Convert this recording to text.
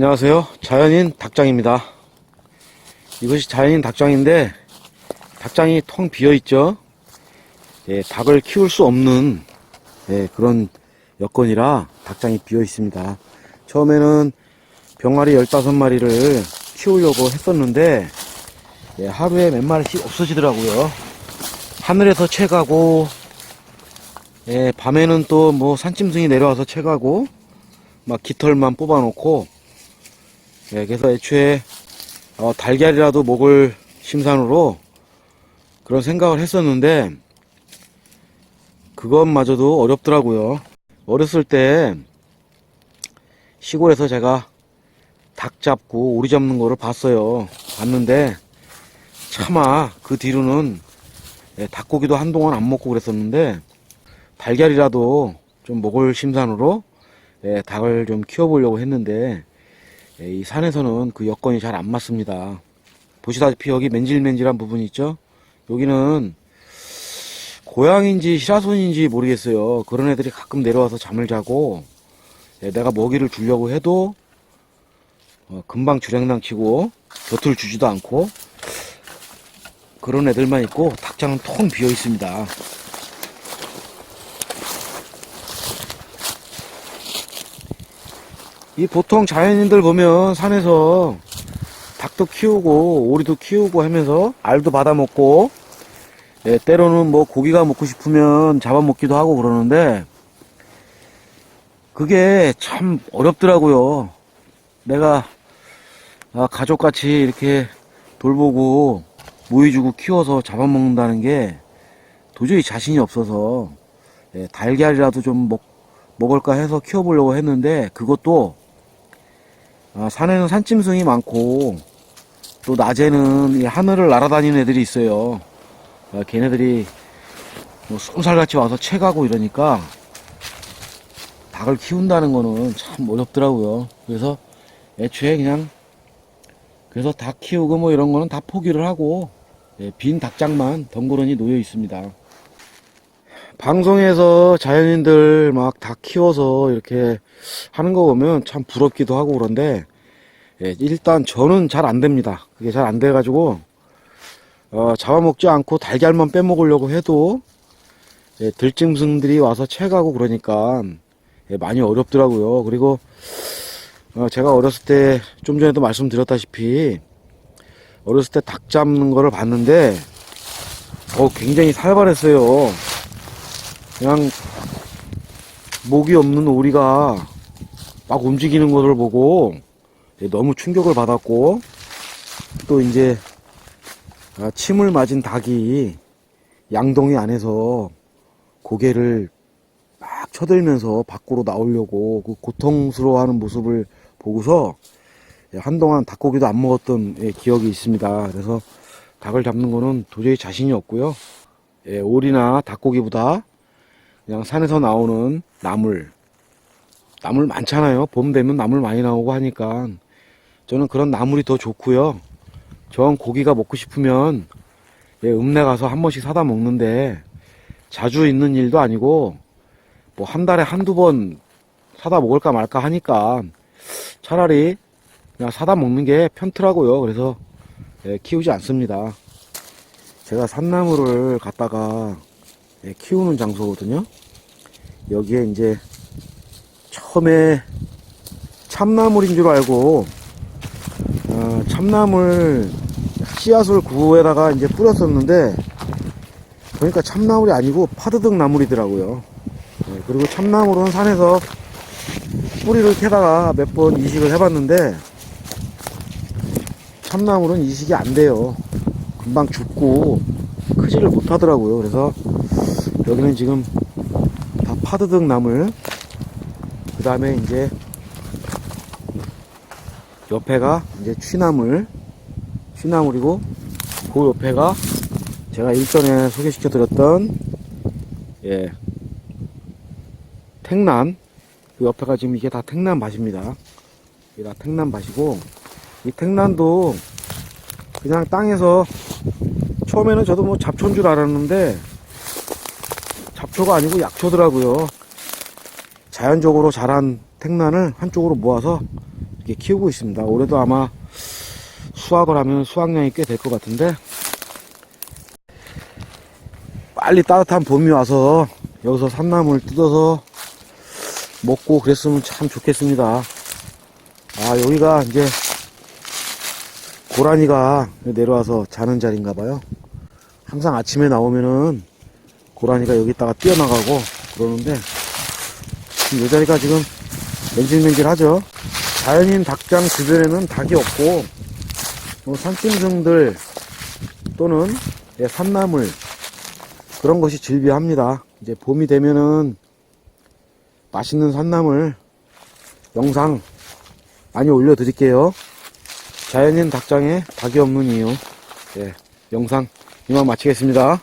안녕하세요. 자연인 닭장입니다. 이것이 자연인 닭장인데 닭장이 텅 비어 있죠. 예, 닭을 키울 수 없는 예, 그런 여건이라 닭장이 비어 있습니다. 처음에는 병아리 15마리를 키우려고 했었는데 예, 하루에 몇 마리씩 없어지더라고요. 하늘에서 채가고 예, 밤에는 또 뭐 산짐승이 내려와서 채가고 막 깃털만 뽑아놓고 예, 그래서 애초에 어, 달걀이라도 먹을 심산으로 그런 생각을 했었는데 그것마저도 어렵더라고요. 어렸을 때 시골에서 제가 닭 잡고 오리 잡는 거를 봤어요. 봤는데 차마 그 뒤로는 예, 닭고기도 한동안 안 먹고 그랬었는데 달걀이라도 좀 먹을 심산으로 예, 닭을 좀 키워보려고 했는데 예, 이 산에서는 그 여건이 잘 안 맞습니다. 보시다시피 여기 맨질맨질한 부분이 있죠? 여기는 고양인지 시라손인지 모르겠어요. 그런 애들이 가끔 내려와서 잠을 자고 예, 내가 먹이를 주려고 해도 어, 금방 주량당 치고 곁을 주지도 않고 그런 애들만 있고 닭장은 통 비어 있습니다. 이 보통 자연인들 보면 산에서 닭도 키우고 오리도 키우고 하면서 알도 받아 먹고 예, 때로는 뭐 고기가 먹고 싶으면 잡아먹기도 하고 그러는데 그게 참 어렵더라고요. 내가 아, 가족같이 이렇게 돌보고 모이 주고 키워서 잡아먹는다는 게 도저히 자신이 없어서 예, 달걀이라도 좀 먹, 먹을까 해서 키워보려고 했는데 그것도 아, 산에는 산짐승이 많고 또 낮에는 이 하늘을 날아다니는 애들이 있어요. 아, 걔네들이 뭐 쏜살같이 와서 채가고 이러니까 닭을 키운다는 거는 참 어렵더라고요. 그래서 애초에 그냥 그래서 닭 키우고 뭐 이런 거는 다 포기를 하고 예, 빈 닭장만 덩그러니 놓여 있습니다. 방송에서 자연인들 막닭 키워서 이렇게 하는 거 보면 참 부럽기도 하고 그런데 예, 일단 저는 잘 안 됩니다. 그게 잘 안 돼가지고 어, 잡아먹지 않고 달걀만 빼먹으려고 해도 예, 들짐승들이 와서 채가고 그러니까 예, 많이 어렵더라고요. 그리고 어, 제가 어렸을 때 좀 전에도 말씀드렸다시피 어렸을 때 닭 잡는 거를 봤는데 어, 굉장히 살벌했어요. 그냥 목이 없는 오리가 막 움직이는 것을 보고 예, 너무 충격을 받았고 또 이제 아, 침을 맞은 닭이 양동이 안에서 고개를 막 쳐들면서 밖으로 나오려고 그 고통스러워하는 모습을 보고서 예, 한동안 닭고기도 안 먹었던 예, 기억이 있습니다. 그래서 닭을 잡는 거는 도저히 자신이 없고요. 예, 오리나 닭고기보다 그냥 산에서 나오는 나물, 나물 많잖아요. 봄 되면 나물 많이 나오고 하니까 저는 그런 나물이 더 좋고요. 전 고기가 먹고 싶으면 예, 읍내 가서 한 번씩 사다 먹는데 자주 있는 일도 아니고 뭐 한 달에 한두 번 사다 먹을까 말까 하니까 차라리 그냥 사다 먹는 게 편더라고요. 그래서 예, 키우지 않습니다. 제가 산나물을 갖다가 예, 키우는 장소거든요. 여기에 이제 처음에 참나물인 줄 알고 어, 참나물 씨앗을 구에다가 이제 뿌렸었는데 보니까 참나물이 아니고 파드득 나물이더라고요. 예, 그리고 참나물은 산에서 뿌리를 캐다가 몇 번 이식을 해봤는데 참나물은 이식이 안 돼요. 금방 죽고 크지를 못하더라고요. 그래서 여기는 지금 다 파드득 나물 그 다음에 이제 옆에가 이제 취나물 취나물이고 그 옆에가 제가 일전에 소개시켜 드렸던 예 택난. 그 옆에가 지금 이게 다 택난 밭입니다. 이게 다 택난 밭이고 이 택난도 그냥 땅에서 처음에는 저도 뭐 잡초인 줄 알았는데 잡초가 아니고 약초더라고요 자연적으로 자란 택난을 한쪽으로 모아서 이렇게 키우고 있습니다. 올해도 아마 수확을 하면 수확량이 꽤 될 것 같은데 빨리 따뜻한 봄이 와서 여기서 산나물 뜯어서 먹고 그랬으면 참 좋겠습니다. 아 여기가 이제 고라니가 내려와서 자는 자리인가 봐요. 항상 아침에 나오면은 고라니가 여기다가 뛰어나가고 그러는데 지금 이 자리가 지금 맨질맨질하죠. 자연인 닭장 주변에는 닭이 없고 뭐 산짐승들 또는 예, 산나물 그런 것이 즐비합니다. 이제 봄이 되면은 맛있는 산나물 영상 많이 올려드릴게요. 자연인 닭장에 닭이 없는 이유 예, 영상 이만 마치겠습니다.